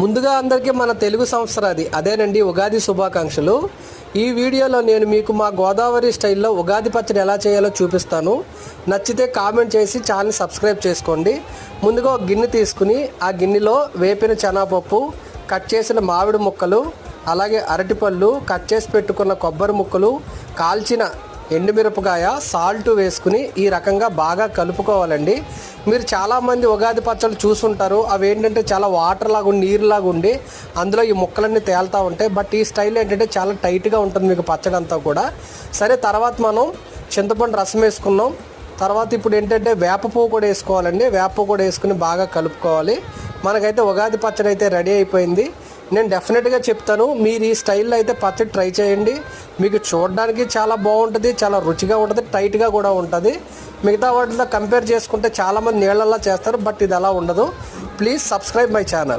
ముందుగా అందరికీ మన తెలుగు సంవత్సరాది అదేనండి ఉగాది శుభాకాంక్షలు. ఈ వీడియోలో నేను మీకు మా గోదావరి స్టైల్లో ఉగాది పచ్చడి ఎలా చేయాలో చూపిస్తాను. నచ్చితే కామెంట్ చేసి ఛానల్ సబ్స్క్రైబ్ చేసుకోండి. ముందుగా ఒక గిన్నె తీసుకుని ఆ గిన్నెలో వేపిన శనగపప్పు కట్ చేసిన మామిడి ముక్కలు అలాగే అరటిపళ్ళు కట్ చేసి పెట్టుకున్న కొబ్బరి ముక్కలు కాల్చిన ఎండుమిరపకాయ సాల్ట్ వేసుకుని ఈ రకంగా బాగా కలుపుకోవాలండి. మీరు చాలామంది ఉగాది పచ్చళ్ళు చూసుంటారు. అవి ఏంటంటే చాలా వాటర్ లాగా ఉండి నీరులాగా ఉండి అందులో ఈ ముక్కలన్నీ తేలుతూ ఉంటాయి. బట్ ఈ స్టైల్ ఏంటంటే చాలా టైట్గా ఉంటుంది మీకు పచ్చడి అంతా కూడా. సరే తర్వాత మనం చింతపండు రసం వేసుకున్నాం. తర్వాత ఇప్పుడు ఏంటంటే వేప పువ్వు కూడా వేసుకోవాలండి. వేప కూడా వేసుకుని బాగా కలుపుకోవాలి. మనకైతే ఉగాది పచ్చడి అయితే రెడీ అయిపోయింది. నేను డెఫినెట్గా చెప్తాను మీరు ఈ స్టైల్లో అయితే పచ్చడి ట్రై చేయండి. మీకు చూడడానికి చాలా బాగుంటుంది చాలా రుచిగా ఉంటుంది టైట్గా కూడా ఉంటుంది. మిగతా వాటితో కంపేర్ చేసుకుంటే చాలామంది నీళ్ళల్లో చేస్తారు బట్ ఇది అలా ఉండదు. Please subscribe my channel